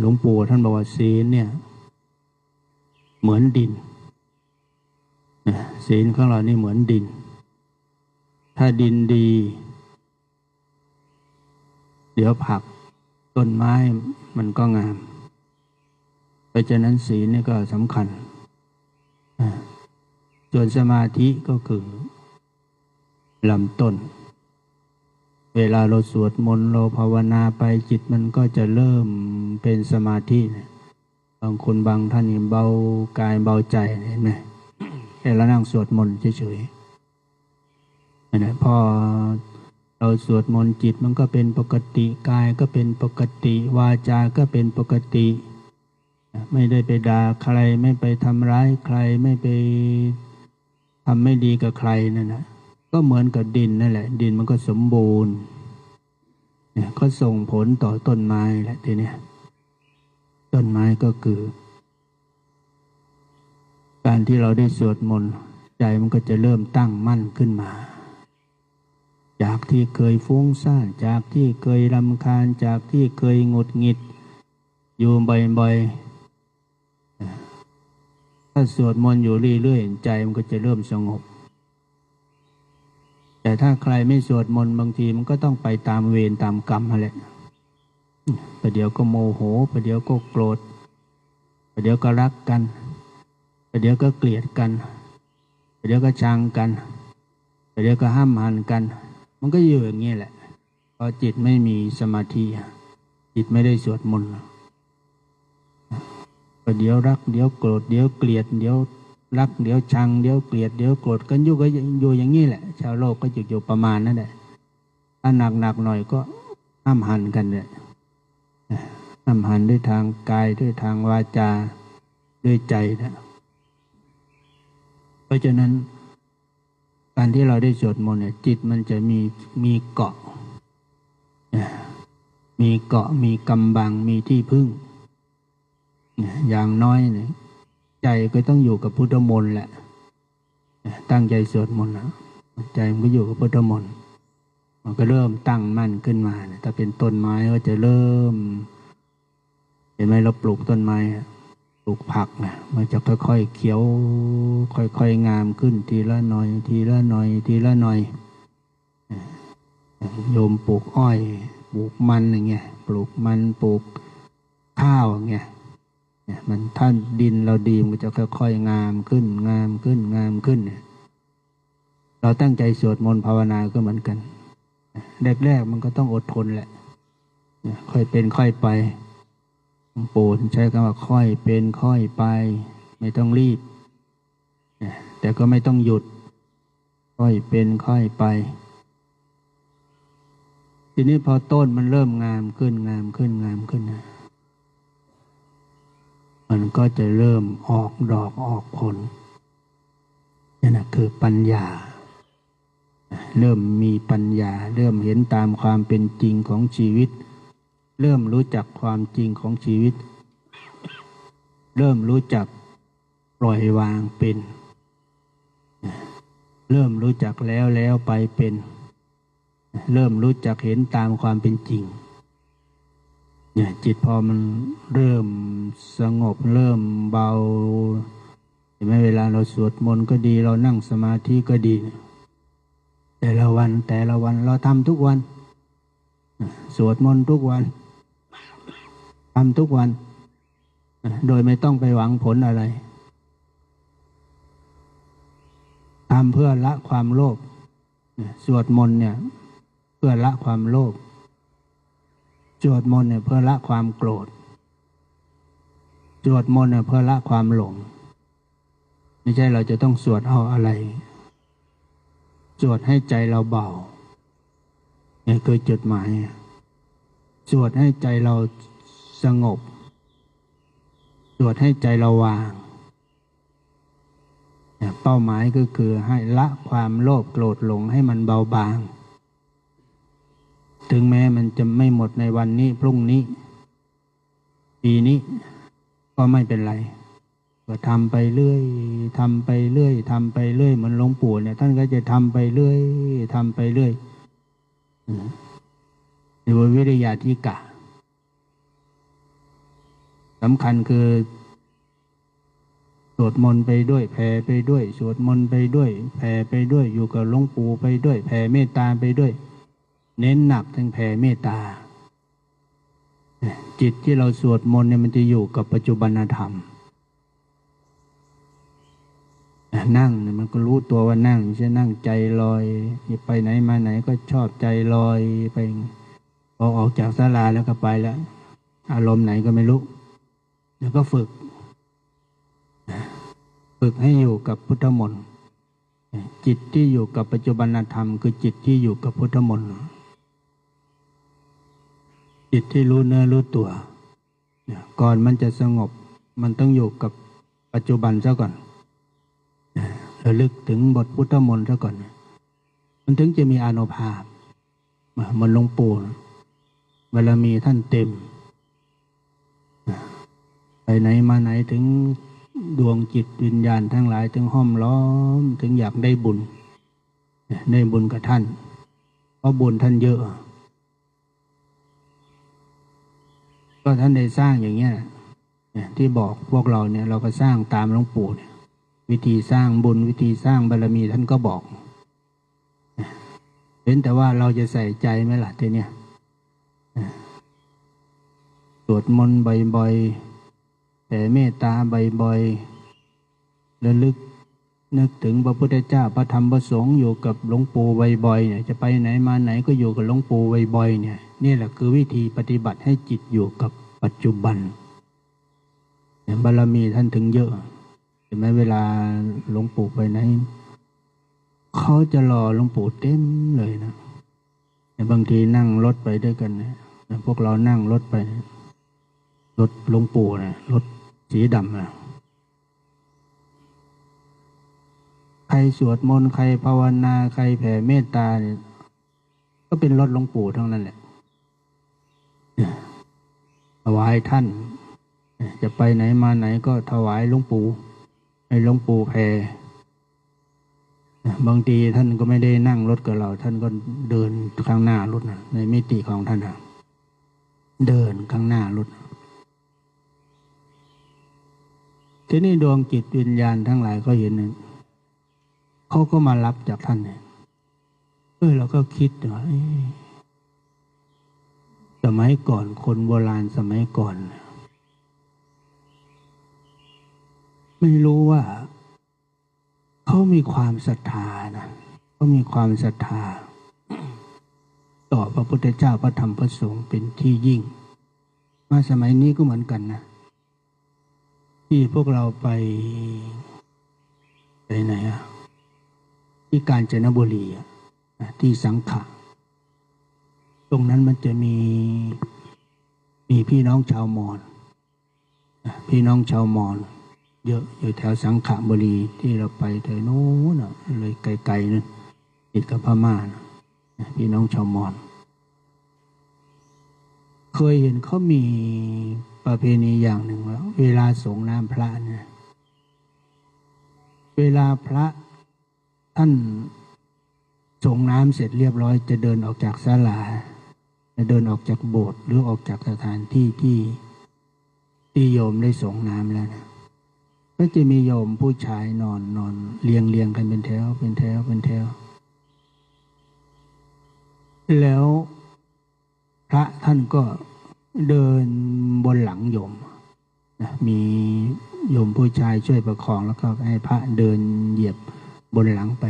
หลวงปู่ท่านบอกว่าศีลเนี่ย เหมือนดินศีลของเรานี่เหมือนดิน ถ้าดินดี เดี๋ยวผักต้นไม้มันก็งาม เพราะฉะนั้นศีลนี่ก็สำคัญ ส่วนสมาธิก็คือลำต้น เวลาเราสวดมนต์เราภาวนาไปจิตมันก็จะเริ่มเป็นสมาธินะบางคนบางท่านเบากายเบาใจเห็นไหมแค่เรานั่งสวดมนต์เฉยๆนะพอเราสวดมนต์จิตมันก็เป็นปกติกายก็เป็นปกติ วาจา ก็เป็นปกติ ไม่ได้ไปด่าใครไม่ไปทำร้ายใครไม่ไปทำไม่ดีกับใครนั่นนะ ก็เหมือนกับดินนั่นแหละ ดินมันก็สมบูรณ์เนี่ยก็ส่งผลต่อต้นไม้แหละทีเนี้ยต้นไม้ก็คือ การที่เราได้สวดมนต์ใจมันก็จะเริ่มตั้งมั่นขึ้นมา จากที่เคยฟุ้งซ่านจากที่เคยรำคาญจากที่เคยงดหงิด อยู่บ่อยๆถ้าสวดมนต์อยู่เรื่อยๆใจมันก็จะเริ่มสงบ แต่ถ้าใครไม่สวดมนต์บางทีมันก็ต้องไปตามเวรตามกรรมอะไรประเดี๋ยวก็โมโหประเดี๋ยวก็โกรธประเดี๋ยวก็รักกันประเดี๋ยวก็เกลียดกันประเดี๋ยวก็ชังกันประเดี๋ยวก็ห้ามหันกัน มันก็อยู่อย่างนี้แหละพอจิตไม่มีสมาธิจิตไม่ได้สวดมนต์ประเดี๋ยวรักเดี๋ยวโกรธเดี๋ยวเกลียดเดี๋ยว รักเดี๋ยวชังเดี๋ยวเกลียดเดี๋ยวโกรธกันอยู่ก็อยู่อย่างนี้แหละ ชาวโลกก็อยู่อยู่ประมาณนั่นแหละถ้าหนักหนักหน่อยก็ห้ามหันกันเลยห้ามหันด้วยทางกายด้วยทางวาจาด้วยใจนะเพราะฉะนั้น การที่เราได้สวดมนต์เนี่ย จิตมันจะมีมีเกาะมีเกาะมีกำบังมีที่พึ่งอย่างน้อยเนี่ย ใจก็ต้องอยู่กับพุทธมนต์แหละ ตั้งใจสวดมนต์นะใจมันก็อยู่กับพุทธมนต์มันก็เริ่มตั้งมั่นขึ้นมาถ้าเป็นต้นไม้ก็จะเริ่ม เห็นไหมเราปลูกต้นไม้ปลูกผักนะมันจะค่อยๆเขียว ค่อยๆงามขึ้น ทีละหน่อย ทีละหน่อย ทีละหน่อยโยมปลูกอ้อย ปลูกมันอย่างเงี้ยปลูกมันปลูกข้าวอย่างเงี้ย เนี่ยมันท่านดินเราดีมันจะค่อยๆงามขึ้น งามขึ้นงามขึ้นเนี่ยเราตั้งใจสวดมนต์ภาวนาก็เหมือนกันแรกๆมันก็ต้องอดทนแหละค่อยเป็นค่อยไปปู่ใช้คำว่าค่อยเป็นค่อยไป ไม่ต้องรีบ แต่ก็ไม่ต้องหยุด ค่อยเป็นค่อยไป ทีนี้พอต้นมันเริ่มงามขึ้นงามขึ้นงามขึ้นนะ มันก็จะเริ่มออกดอกออกผลนั่นนะคือปัญญา เริ่มมีปัญญา เริ่มเห็นตามความเป็นจริงของชีวิต เริ่มรู้จักความจริงของชีวิต เริ่มรู้จักปล่อยวางเป็น เริ่มรู้จักแล้วแล้วไปเป็น เริ่มรู้จักเห็นตามความเป็นจริง เนี่ยจิตพอมันเริ่มสงบเริ่มเบาไหมเวลาเราสวดมนต์ก็ดี เรานั่งสมาธิก็ดี แต่ละวันแต่ละวันเราทำทุกวัน สวดมนต์ทุกวันทำทุกวัน โดยไม่ต้องไปหวังผลอะไรทำเพื่อละความโลภสวดมนต์เนี่ย เพื่อละความโลภ สวดมนต์เนี่ยเพื่อละความโกรธสวดมนต์เนี่ยเพื่อละความหลง ไม่ใช่เราจะต้องสวดเอาอะไรสวดให้ใจเราเบาเนี่ยคือจุดหมาย สวดให้ใจเราสงบ สวดให้ใจเราวาง เป้าหมายก็คือให้ละความโลภโกรธหลงให้มันเบาบาง ถึงแม้มันจะไม่หมดในวันนี้ พรุ่งนี้ ปีนี้ ก็ไม่เป็นไรก็ทำไปเรื่อยทำไปเรื่อยทำไปเรื่อยเหมือนหลวงปู่เนี่ยท่านก็จะทำไปเรื่อยทำไปเรื่อยในวิริยาธิกะสำคัญคือสวดมนต์ไปด้วยแผ่ไปด้วย สวดมนต์ไปด้วย แผ่ไปด้วย อยู่กับหลวงปู่ไปด้วย แผ่เมตตาไปด้วย เน้นหนักทั้งแผ่เมตตา จิตที่เราสวดมนต์เนี่ยมันจะอยู่กับปัจจุบันธรรม นั่งเนี่ยมันก็รู้ตัวว่านั่งไม่ใช่นั่งใจลอย ไปไหนมาไหนก็ชอบใจลอยไปพอออกจากศาลาแล้วก็ไปแล้ว อารมณ์ไหนก็ไม่รู้แล้วก็ฝึก ฝึกให้อยู่กับพุทธมนต์จิตที่อยู่กับปัจจุบันธรรม คือจิตที่อยู่กับพุทธมนต์ จิตที่รู้เนื้อรู้ตัวเนี่ยก่อนมันจะสงบ มันต้องอยู่กับปัจจุบันซะก่อนระลึกถึงบทพุทธมนต์ซะก่อน มันถึงจะมีอานุภาพมันลงปู่เวลามีท่านเต็ม ไปไหนมาไหนถึงดวงจิตวิญญาณทั้งหลาย ถึงห้อมล้อม ถึงอยากได้บุญ ได้บุญกับท่าน เพราะบุญท่านเยอะ ก็ท่านได้สร้างอย่างเงี้ยที่บอกพวกเราเนี่ยเราก็สร้างตามหลวงปู่เนี่ยวิธีสร้างบุญวิธีสร้างบารมีท่านก็บอกเห็นแต่ว่าเราจะใส่ใจไหมล่ะทีเนี้ยสวดมนต์บ่อยๆแต่เมตตาบ่อยๆระลึกนึกถึงพระพุทธเจ้าพระธรรมพระสงฆ์อยู่กับหลวงปู่บ่อยๆเนี่ยจะไปไหนมาไหนก็อยู่กับหลวงปู่บ่อยๆเนี่ย นี่แหละคือวิธีปฏิบัติให้จิตอยู่กับปัจจุบันบารมีท่านถึงเยอะเห็นไหมเวลาหลวงปู่ไปไหนเขาจะรอหลวงปู่เต็มเลยนะบางทีนั่งรถไปด้วยกันนะพวกเรานั่งรถไปรถหลวงปู่นะรถสีดำนะใครสวดมนต์ใครภาวนาใครแผ่เมตตาเนี่ยก็เป็นรถหลวงปู่ทั้งนั้นแหละ วายท่าน จะไปไหนมาไหนก็ถวายหลวงปู่ให้หลวงปู่แผ่บางทีท่านก็ไม่ได้นั่งรถกับเรา ท่านก็เดินข้างหน้ารถนะในมิติของท่านนะเดินข้างหน้ารถทีนี้ดวงจิตวิญญาณทั้งหลายก็เห็นนึงเขาก็มารับจากท่านเนี่ยเออเราก็คิดว่า สมัยก่อนคนโบราณสมัยก่อน ไม่รู้ว่า เขามีความศรัทธานะเขามีความศรัทธา ต่อพระพุทธเจ้าพระธรรมพระสงฆ์เป็นที่ยิ่ง มาสมัยนี้ก็เหมือนกันนะที่พวกเราไป ไปไหนอะที่กาญจนบุรีอะที่สังขะ ตรงนั้นมันจะมีมีพี่น้องชาวมอญพี่น้องชาวมอญเยอะอยู่แถวสังขบุรีที่เราไปแถวโน้นเลยไกลๆนั่นติดกับพม่านะพี่น้องชาวมอญเคยเห็นเขามีประเพณีอย่างหนึ่งว่าเวลาสงน้ำพระเนี่ยเวลาพระท่านส่งน้ำเสร็จเรียบร้อยจะเดินออกจากศาลาจะ เดินออกจากโบสถ์หรือออกจากสถานที่ที่ที่โยมได้ส่งน้ำแล้วนะก็จะมีโยมผู้ชายนอนนอนเรียงเรียงกันเป็นแถวเป็นแถวเป็นแถวแล้วพระท่านก็เดินบนหลังโยมนะมีโยมผู้ชายช่วยประคองแล้วก็ให้พระเดินเหยียบบนหลังไป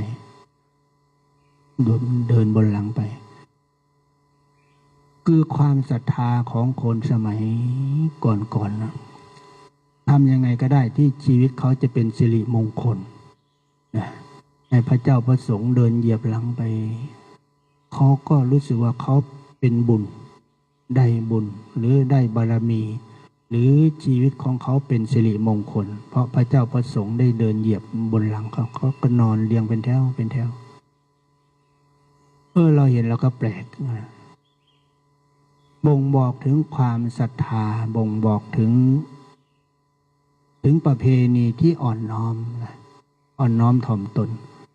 เดินบนหลังไป คือความศรัทธาของคนสมัยก่อนๆนะทำยังไงก็ได้ที่ชีวิตเขาจะเป็นสิริมงคลนะให้พระเจ้าพระสงฆ์เดินเหยียบหลังไป เขาก็รู้สึกว่าเขาเป็นบุญ ได้บุญหรือได้บารมี หรือชีวิตของเขาเป็นสิริมงคล เพราะพระเจ้าพระสงฆ์ได้เดินเหยียบบนหลังเขาเขาก็นอนเรียงเป็นแถวเป็นแถวเออเราเห็นเราก็แปลก บ่งบอกถึงความศรัทธาบ่งบอกถึง ถึงประเพณีที่อ่อนน้อมอ่อนน้อมถ่อมตน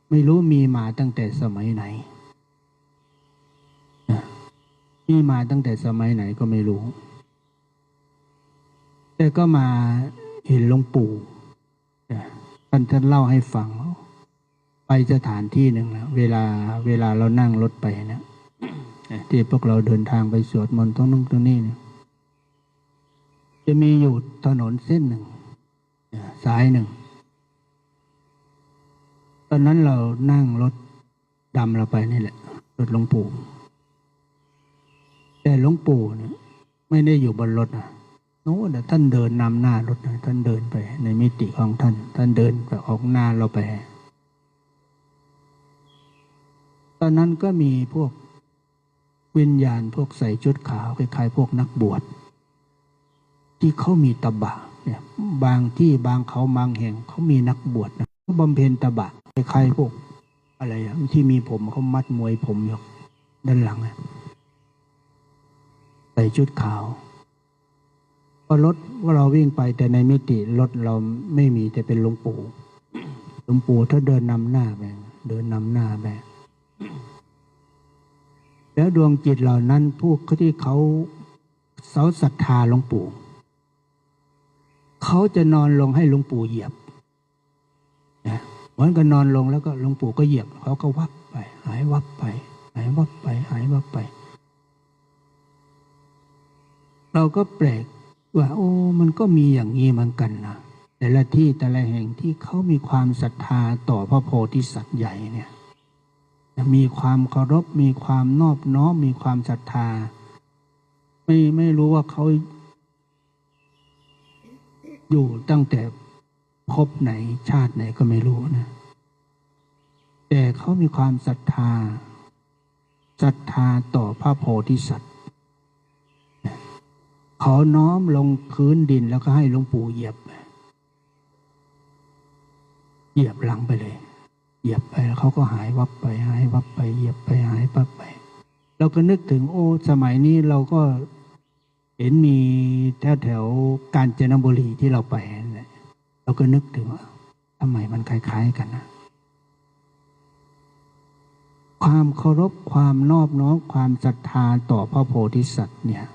ไม่รู้มีมาตั้งแต่สมัยไหนมีมาตั้งแต่สมัยไหนก็ไม่รู้ แต่ก็มาเห็นหลวงปู่ท่านท่านเล่าให้ฟัง ไปสถานที่หนึ่งแล้วเวลาเวลาเรานั่งรถไปเนะ ที่พวกเราเดินทางไปสวดมนต์ตรงนู้นตรงนี้เนี่ยจะมีอยู่ถนนเส้นหนึ่งสายหนึ่ง ตอนนั้นเรานั่งรถดำเราไปนี่แหละรถหลวงปู่แต่หลวงปู่เนี่ยไม่ได้อยู่บนรถนะโน้นท่านเดินนำหน้ารถนะท่านเดินไป ในมิติของท่าน ท่านเดินไปออกหน้าเราไป ตอนนั้นก็มีพวก วิญญาณพวกใส่ชุดขาวคล้ายๆพวกนักบวชที่เขามีตบะเนี่ยบางที่บางเขาบางแห่งเขามีนักบวชนะบำเพ็ญตบะคล้ายๆพวก อะไรที่มีผมเขามัดมวยผมอยู่ด้านหลังใส่ชุดขาวพอรถว่าเราวิ่งไปแต่ในมิติรถเราไม่มีแต่เป็นหลวงปู่หลวงปู่ถ้าเดินนำหน้าไปเดินนำหน้าไป แล้วดวงจิตเหล่านั้นพวกที่เขาเสาศรัทธาหลวงปู่เขาจะนอนลงให้หลวงปู่เหยียบนะเหมือนกับนอนลงแล้วก็หลวงปู่ก็เหยียบเขาก็วับไป หายวับไป หายวับไป หายวับไป เราก็แปลกว่า โอ้ มันก็มีอย่างนี้เหมือนกันนะแต่ละที่แต่ละแห่งที่เขามีความศรัทธาต่อพระโพธิสัตว์ใหญ่เนี่ย มีความเคารพ มีความนอบน้อม มีความศรัทธา ไม่ไม่รู้ว่าเขาอยู่ตั้งแต่พบไหนชาติไหนก็ไม่รู้นะ แต่เขามีความศรัทธาศรัทธาต่อพระโพธิสัตว์เขาน้อมลงพื้นดินแล้วก็ให้หลวงปู่เหยียบ เหยียบหลังไปเลย เหยียบไปแล้วเขาก็หายวับไปหายวับไป เหยียบไปหายวับไป เราก็นึกถึงโอ้สมัยนี้เราก็เห็นมีแถวแถวกาญจนบุรีที่เราไปนั่นแหละเราก็นึกถึงว่าทำไมมันคล้ายๆกันนะความเคารพความนอบน้อมความศรัทธาต่อพระโพธิสัตว์เนี่ย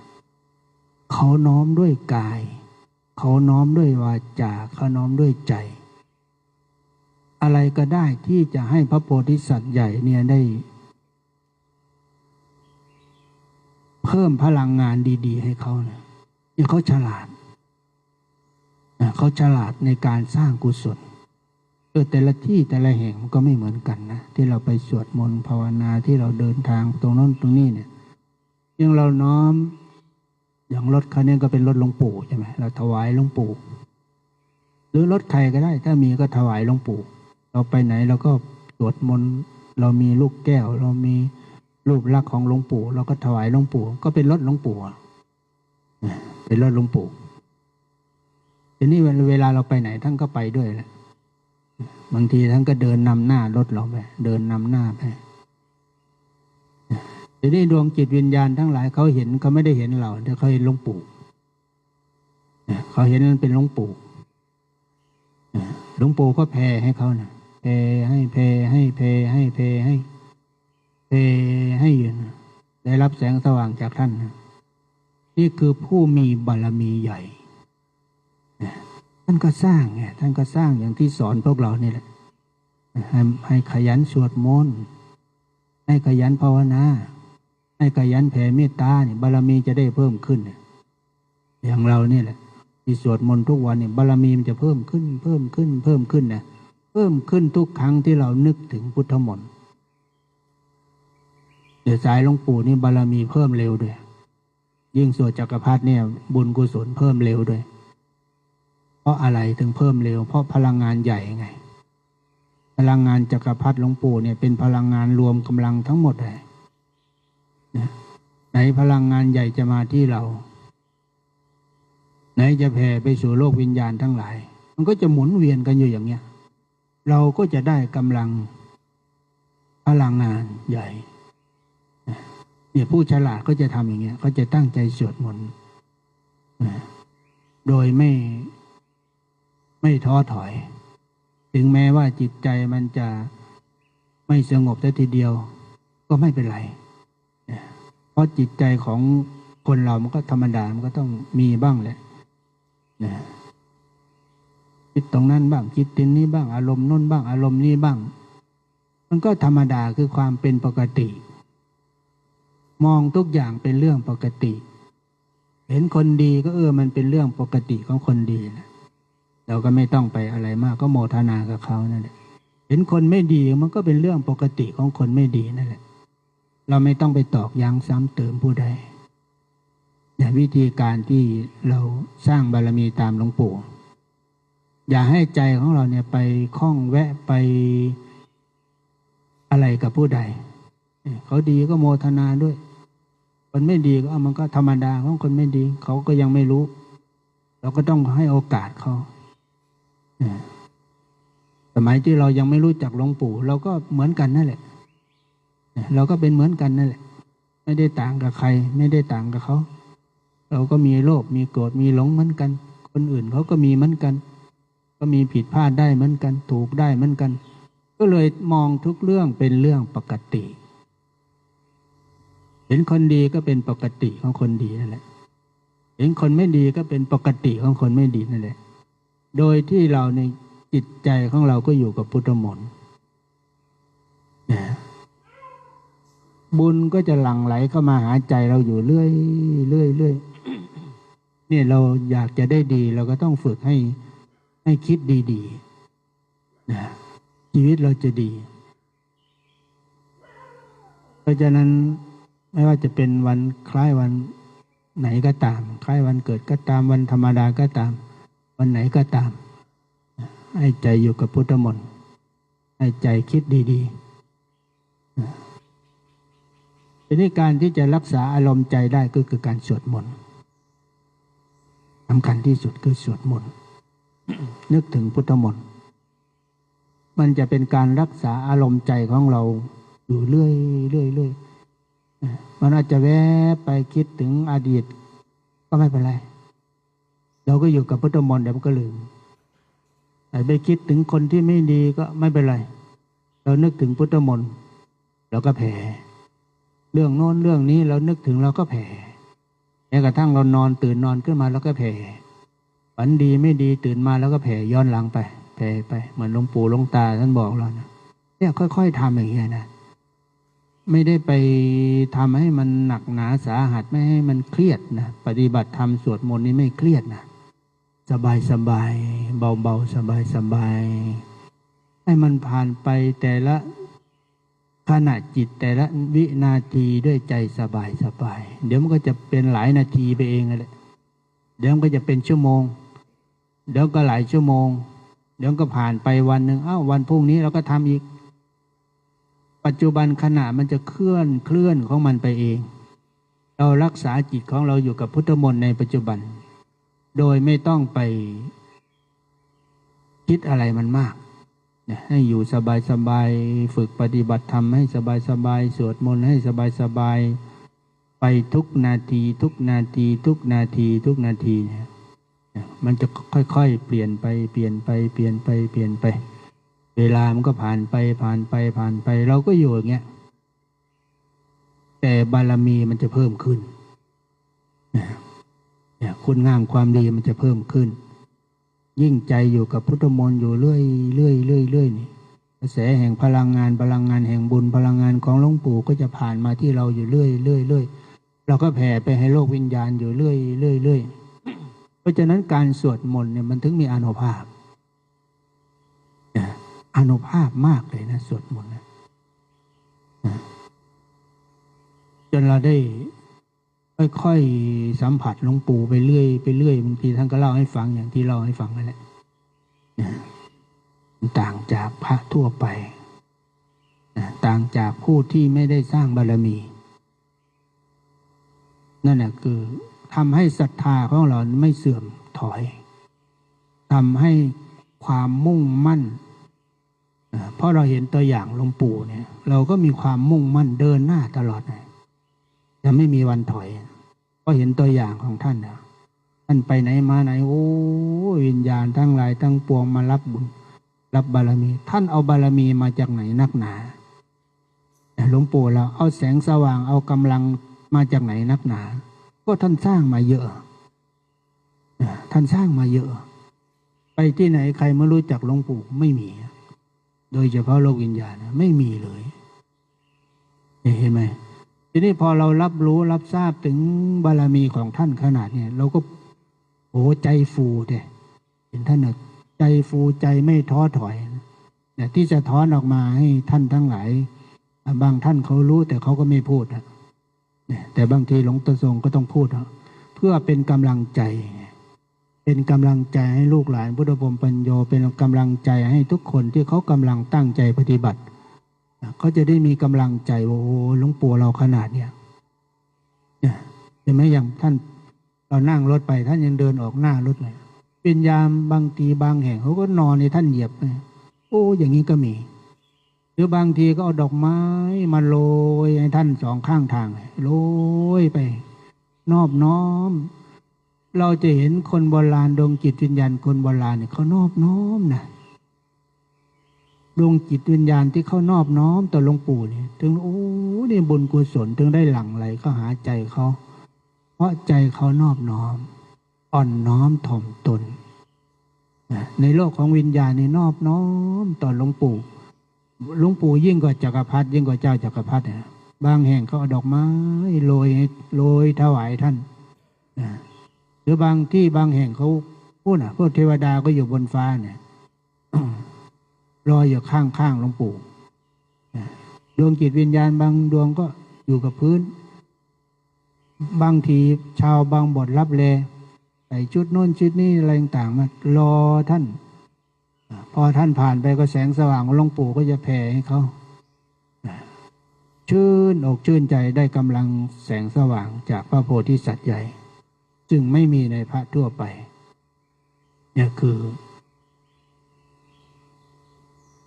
เขาน้อมด้วยกาย เขาน้อมด้วยวาจาเขาน้อมด้วยใจ อะไรก็ได้ที่จะให้พระโพธิสัตว์ใหญ่เนี่ยได้ เพิ่มพลังงานดี ๆ ให้เขาเนี่ยเขาฉลาดเขาฉลาดในการสร้างกุศลเออแต่ละที่แต่ละแห่งมันก็ไม่เหมือนกันนะ ที่เราไปสวดมนต์ภาวนาที่เราเดินทางตรงนั้นตรงนี้เนี่ยยังเราน้อม อย่างรถคันนี้ก็เป็นรถหลวงปู่ใช่ไหมเราถวายหลวงปู่ หรือรถใครก็ได้ ถ้ามีก็ถวายหลวงปู่ เราไปไหนเราก็สวดมนต์เรามีลูกแก้ว เรามีรูปลักษณ์ของหลวงปู่ เราก็ถวายหลวงปู่ ก็เป็นรถหลวงปู่เป็นรถหลวงปู่ทีนี้เวลาเราไปไหนท่านก็ไปด้วยแหละบางทีท่านก็เดินนำหน้ารถเราไปเดินนำหน้าไปทีนี้ดวงจิตวิญญาณทั้งหลายเขาเห็นเขาไม่ได้เห็นเราแต่เขาเห็นหลวงปู่เขาเห็นมันเป็นหลวงปู่หลวงปู่ก็แผ่ให้เขานะ แผ่ให้แผ่ให้แผ่ให้แผ่ให้แผ่ให้ยืนได้รับแสงสว่างจากท่าน นี่คือผู้มีบารมีใหญ่ท่านก็สร้างไงท่านก็สร้างอย่างที่สอนพวกเรานี่แหละให้ให้ขยันสวดมนต์ให้ขยันภาวนา ให้ขยันแผ่เมตตาเนี่ยบารมีจะได้เพิ่มขึ้นอย่างเราเนี่ยแหละที่สวดมนต์ทุกวันเนี่ยบารมีมันจะเพิ่มขึ้น เพิ่มขึ้น เพิ่มขึ้นนะ พิ่มขึ้นทุกครั้งที่เรานึกถึงพุทธมนต์เดี๋ยวสายหลวงปู่นี่บารมีเพิ่มเร็วด้วย ยิ่งสวดจักรพรรดิเนี่ย บุญกุศลเพิ่มเร็วด้วย เพราะอะไรถึงเพิ่มเร็ว เพราะพลังงานใหญ่ไง พลังงานจักรพรรดิหลวงปู่เนี่ยเป็นพลังงานรวมกำลังทั้งหมดเลยนะไหนพลังงานใหญ่จะมาที่เรา ไหนจะแผ่ไปสู่โลกวิญญาณทั้งหลาย มันก็จะหมุนเวียนกันอยู่อย่างเงี้ย เราก็จะได้กำลังพลังงานใหญ่เนี่ยผู้ฉลาดก็จะทำอย่างเงี้ย ก็จะตั้งใจสวดมนต์โดยไม่ไม่ท้อถอย ถึงแม้ว่าจิตใจมันจะไม่สงบแต่ทีเดียว ก็ไม่เป็นไรเพราะจิตใจของคนเรามันก็ธรรมดา มันก็ต้องมีบ้างแหละนะ คิดตรงนั้นบ้างคิดตินนี้บ้างอารมณ์น้นบ้างอารมณ์นี้บ้าง มันก็ธรรมดาคือความเป็นปกติ มองทุกอย่างเป็นเรื่องปกติ เห็นคนดีก็เออมันเป็นเรื่องปกติของคนดีนะเราก็ไม่ต้องไปอะไรมากก็โมทนากับเขานั่นแหละเห็นคนไม่ดีมันก็เป็นเรื่องปกติของคนไม่ดีนั่นแหละ เราไม่ต้องไปตอกย้ำซ้ำเติมผู้ใดอย่าวิธีการที่เราสร้างบารมีตามหลวงปู่ อย่าให้ใจของเราเนี่ยไปคล้องแวะไปอะไรกับผู้ใด เขาดีก็โมทนาด้วย คนไม่ดีก็เอามันก็ธรรมดาของคนไม่ดี เขาก็ยังไม่รู้ เราก็ต้องให้โอกาสเขาสมัยที่เรายังไม่รู้จักหลวงปู่ เราก็เหมือนกันนั่นแหละเราก็เป็นเหมือนกันนั่นแหละ ไม่ได้ต่างกับใคร ไม่ได้ต่างกับเขา เราก็มีโลภมีโกรธมีหลงเหมือนกัน คนอื่นเขาก็มีเหมือนกัน ก็มีผิดพลาดได้เหมือนกันถูกได้เหมือนกัน ก็เลยมองทุกเรื่องเป็นเรื่องปกติ เห็นคนดีก็เป็นปกติของคนดีนั่นแหละ เห็นคนไม่ดีก็เป็นปกติของคนไม่ดีนั่นแหละ โดยที่เราในจิตใจของเราก็อยู่กับพุทธมนต์นะบุญก็จะหลั่งไหลเข้ามาหาใจเราอยู่เรื่อยเรื่อยเรื่อยเนี่ยเราอยากจะได้ดี เราก็ต้องฝึกให้ ให้คิดดีๆนะชีวิตเราจะดี เพราะฉะนั้นไม่ว่าจะเป็นวันคล้ายวันไหนก็ตาม คล้ายวันเกิดก็ตามวันธรรมดาก็ตาม วันไหนก็ตาม ให้ใจอยู่กับพุทธมนต์ให้ใจคิดดีๆทีนี้การที่จะรักษาอารมณ์ใจได้ก็คือการสวดมนต์สำคัญที่สุดคือสวดมนต์ นึกถึงพุทธมนต์มันจะเป็นการรักษาอารมณ์ใจของเราอยู่เรื่อยเรื่อยเรื่อยมันอาจจะแวะไปคิดถึงอดีต ก็ไม่เป็นไร เราก็อยู่กับพุทธมนต์เดี๋ยวมันก็ลืมไปคิดถึงคนที่ไม่ดีก็ไม่เป็นไร เรานึกถึงพุทธมนต์เราก็แผ่ เรื่องโน้นเรื่องนี้เรานึกถึงเราก็แผ่แม้กระทั่งเรานอนตื่นนอนขึ้นมาเราก็แผ่ ฝันดีไม่ดีตื่นมาแล้วก็แผ่ย้อนหลังไปแผ่ไปเหมือนหลวงปู่หลวงตาท่านบอกเรานะเนี่ยค่อยๆทำอย่างเงี้ยนะไม่ได้ไปทำให้มันหนักหนาสาหัสไม่ให้มันเครียดนะปฏิบัติธรรมสวดมนต์นี่ไม่เครียดนะสบายสบายเบาเบาสบายสบายให้มันผ่านไปแต่ละขณะจิตแต่ละวินาทีด้วยใจสบายสบาย เดี๋ยวมันก็จะเป็นหลายนาทีไปเองแหละเดี๋ยวมันก็จะเป็นชั่วโมง เดี๋ยวก็หลายชั่วโมง เดี๋ยวก็ผ่านไปวันหนึ่งอ้าววันพรุ่งนี้เราก็ทำอีก ปัจจุบันขณะมันจะเคลื่อนเคลื่อนของมันไปเอง เรารักษาจิตของเราอยู่กับพุทธมนต์ในปัจจุบัน โดยไม่ต้องไปคิดอะไรมันมากให้อยู่สบายสบายฝึกปฏิบัติธรรมให้สบายสบายสวดมนต์ให้สบายสบายไปทุกนาที ทุกนาที ทุกนาที ทุกนาทีเนี่ย มันจะค่อยๆ เปลี่ยนไปเปลี่ยนไปเปลี่ยนไปเปลี่ยนไป เวลามันก็ผ่านไปผ่านไปผ่านไป เราก็อยู่อย่างเงี้ยแต่บารมีมันจะเพิ่มขึ้นเนี่ยคุณงามความดีมันจะเพิ่มขึ้น ยิ่งใจอยู่กับพุทธมนต์อยู่เรื่อยเรื่อยเรื่อยเรื่อยนี่กระแสแห่งพลังงานพลังงานแห่งบุญพลังงานของหลวงปู่ก็จะผ่านมาที่เราอยู่เรื่อยเรื่อยเรื่อยเราก็แผ่ไปให้โลกวิญญาณอยู่เรื่อยเรื่อยเรื่อย ราะฉะนั้นการสวดมนต์เนี่ยมันถึงมีอานุภาพอานุภาพมากเลยนะสวดมนต์นะจนเราได้ค่อยๆสัมผัสหลวงปู่ไปเรื่อยไปเรื่อยบางทีท่านก็เล่าให้ฟังอย่างที่เล่าให้ฟังนั่นแหละต่างจากพระทั่วไปต่างจากผู้ที่ไม่ได้สร้างบารมี นั่นแหละคือ ทำให้ศรัทธาของเราไม่เสื่อมถอยทำให้ความมุ่งมั่น เพราะเราเห็นตัวอย่างหลวงปู่เนี่ย เราก็มีความมุ่งมั่นเดินหน้าตลอดเลยจะไม่มีวันถอยเพราะเห็นตัวอย่างของท่านนะท่านไปไหนมาไหน โอ้วิญญาณทั้งหลายทั้งปวงมารับบุญรับบารมี ท่านเอาบารมีมาจากไหนนักหนาหลวงปู่เราเอาแสงสว่างเอากำลังมาจากไหนนักหนา ก็ท่านสร้างมาเยอะ ท่านสร้างมาเยอะ ไปที่ไหนใครไม่รู้จักหลวงปู่ไม่มี โดยเฉพาะโลกวิญญาณไม่มีเลยเห็นไหมทีนี้พอเรารับรู้รับทราบถึงบารมีของท่านขนาดเนี่ยเราก็โอ้ใจฟูเด้เห็นท่านน่ะใจฟูใจไม่ท้อถอยเนี่ที่จะท้อนออกมาให้ท่านทั้งหลาย บางท่านเขารู้แต่เขาก็ไม่พูดอะ แต่บางทีหลวงตาทรงก็ต้องพูด เพื่อเป็นกำลังใจ เป็นกำลังใจให้ลูกหลานพุทธบมปัญโย เป็นกำลังใจให้ทุกคนที่เขากำลังตั้งใจปฏิบัติเขาจะได้มีกำลังใจว่าโอ้หลวงปู่เราขนาดเนี่ยเนี่ยเห็นไหมอย่างท่านเรานั่งรถไปท่านยังเดินออกหน้ารถเลยเป็นยามบางทีบางแห่งเขาก็นอนในท่านเหยียบโอ้อย่างนี้ก็มี รือบางทีก็เอาดอกไม้มาโรยให้ท่านสองข้างทางโรยไป นอบน้อม เราจะเห็นคนโบราณดวงจิตวิญญาณคนโบราณเนี่ยเขานอบน้อมนะดวงจิตวิญญาณที่เขานอบน้อมต่อหลวงปู่เนี่ย ถึงโอ้เนี่ยบุญกุศลถึงได้หลั่งไหลเข้าหาใจเขา เพราะใจเขานอบน้อม อ่อนน้อมถ่อมตนในโลกของวิญญาณนี่นอบน้อมต่อหลวงปู่ หลวงปู่ยิ่งกว่าจักรพรรดิยิ่งกว่าเจ้าจักรพรรดินะบางแห่งเขาเอาดอกไม้โรยโรยถวายท่านนะหรือบางที่บางแห่งเขาพูดนะพวกเทวดาก็อยู่บนฟ้าเนี่ยลอยอยู่ข้างข้างหลวงปู่ดวงจิตวิญญาณบางดวงก็อยู่กับพื้น บางทีชาวบางบทรับแลใส่ชุดโน้นชุดนี้อะไรต่างๆมารอท่าน พอท่านผ่านไปก็แสงสว่างของหลวงปู่ก็จะแผ่ให้เขาชื่นอกชื่นใจได้กำลังแสงสว่างจากพระโพธิสัตว์ใหญ่จึงไม่มีในพระทั่วไป เนี่ยคือ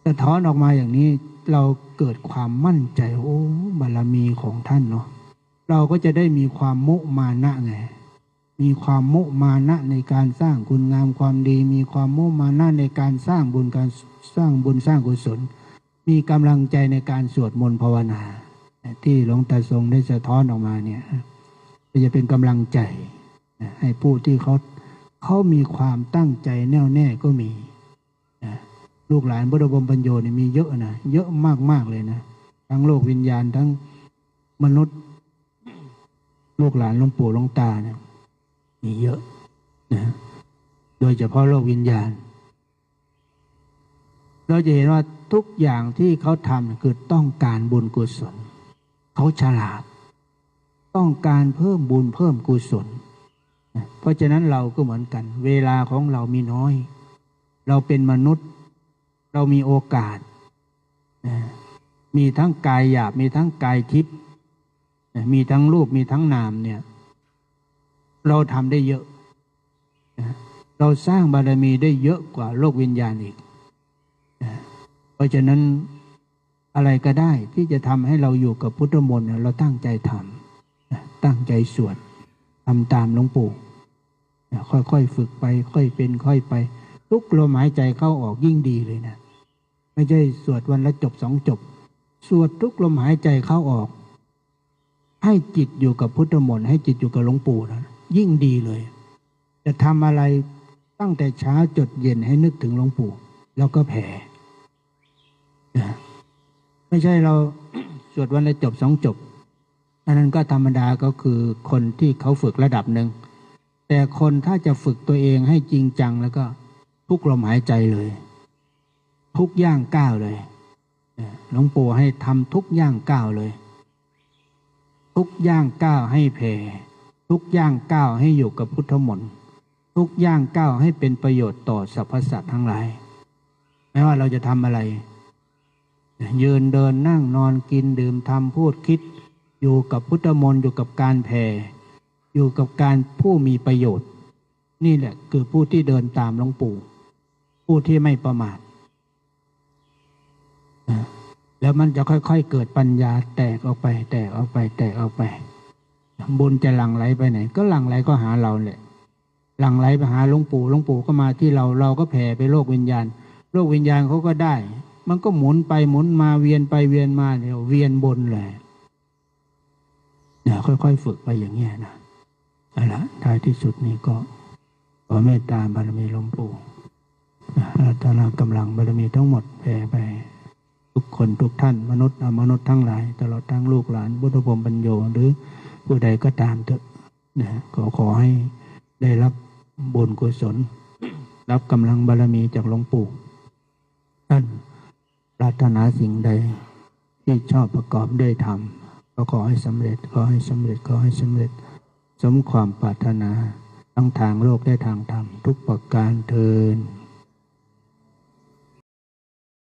สะท้อนออกมาอย่างนี้เราเกิดความมั่นใจ โอ้บารมีของท่านเนาะเราก็จะได้มีความมุมานะไง มีความมุมานะในการสร้างคุณงามความดี มีความมุมานะในการสร้างบุญการสร้างบุญสร้างกุศล มีกำลังใจในการสวดมนต์ภาวนา ที่หลวงตาทรงได้สะท้อนออกมาเนี่ยจะเป็นกำลังใจให้ผู้ที่เขาเขามีความตั้งใจแน่วแน่ก็มีนะลูกหลานพระบรมปัญโยนี่มีเยอะนะเยอะมากมากเลยนะ ทั้งโลกวิญญาณทั้งมนุษย์ ลูกหลานหลวงปู่หลวงตาเนี่ย มีเยอะนะโดยเฉพาะโลกวิญญาณ เราจะเห็นว่าทุกอย่างที่เขาทำคือต้องการบุญกุศล เขาฉลาด ต้องการเพิ่มบุญเพิ่มกุศลนะเพราะฉะนั้นเราก็เหมือนกัน เวลาของเรามีน้อย เราเป็นมนุษย์ เรามีโอกาสนะมีทั้งกายหยาบมีทั้งกายทิพย์มีทั้งรูปมีทั้งนามเนี่ย เราทำได้เยอะเราสร้างบารมีได้เยอะกว่าโลกวิญญาณอีก เพราะฉะนั้นอะไรก็ได้ที่จะทำให้เราอยู่กับพุทธมนต์เราตั้งใจทำตั้งใจสวดทำตามหลวงปู่ค่อยๆฝึกไป ค่อยเป็นค่อยไป ทุกลมหายใจเข้าออกยิ่งดีเลยนะ ไม่ใช่สวดวันละจบสองจบ สวดทุกลมหายใจเข้าออก ให้จิตอยู่กับพุทธมนต์ให้จิตอยู่กับหลวงปู่นะ ยิ่งดีเลย จะทำอะไรตั้งแต่เช้าจดเย็นให้นึกถึงหลวงปู่ แล้วก็แผ่นะไม่ใช่เราสวดวันละจบสองจบอันนั้นก็ธรรมดาก็คือคนที่เขาฝึกระดับหนึ่ง แต่คนถ้าจะฝึกตัวเองให้จริงจังแล้วก็ทุกลมหายใจเลย ทุกย่างก้าวเลยหลวงปู่ให้ทำทุกย่างก้าวเลย ทุกย่างก้าวให้แผ่ ทุกย่างก้าวให้อยู่กับพุทธมนต์ทุกย่างก้าวให้เป็นประโยชน์ต่อสรรพสัตว์ทั้งหลาย ไม่ว่าเราจะทำอะไร ยืนเดินนั่งนอนกินดื่มทำพูดคิด อยู่กับพุทธมนต์อยู่กับการแผ่อยู่กับการผู้มีประโยชน์ นี่แหละคือผู้ที่เดินตามหลวงปู่ ผู้ที่ไม่ประมาทแล้วมันจะค่อยๆเกิดปัญญาแตกออกไป แตกออกไป แตกออกไป บุญจะหลั่งไหลไปไหน ก็หลั่งไหลก็หาเราแหละหลั่งไหลไปหาหลวงปู่หลวงปู่ก็มาที่เราเราก็แผ่ไปโลกวิญญาณ โลกวิญญาณเขาก็ได้ มันก็หมุนไปหมุนมาเวียนไปเวียนมาเดี๋ยวเวียนบนเลยเนี่ยค่อยๆฝึกไปอย่างเงี้ยนะเอาละท้ายที่สุดนี้ก็ขอเมตตาบารมีหลวงปู่รัตนากำลังบารมีทั้งหมดแผ่ไปทุกคนทุกท่านมนุษย์อมนุษย์ทั้งหลาย ตลอดทั้งลูกหลานบุตรพรมปัญโยหรือ ผู้ใดก็ตามเถอะนะขอขอให้ได้รับบุญกุศล รับกำลังบารมีจากหลวงปู่ท่านปรารถนาสิ่งใดที่ชอบประกอบด้วยธรรมก็ขอให้สำเร็จขอให้สำเร็จขอให้สำเร็จ สมความปรารถนาทั้งทางโลกและทางธรรมทุกประการเทิน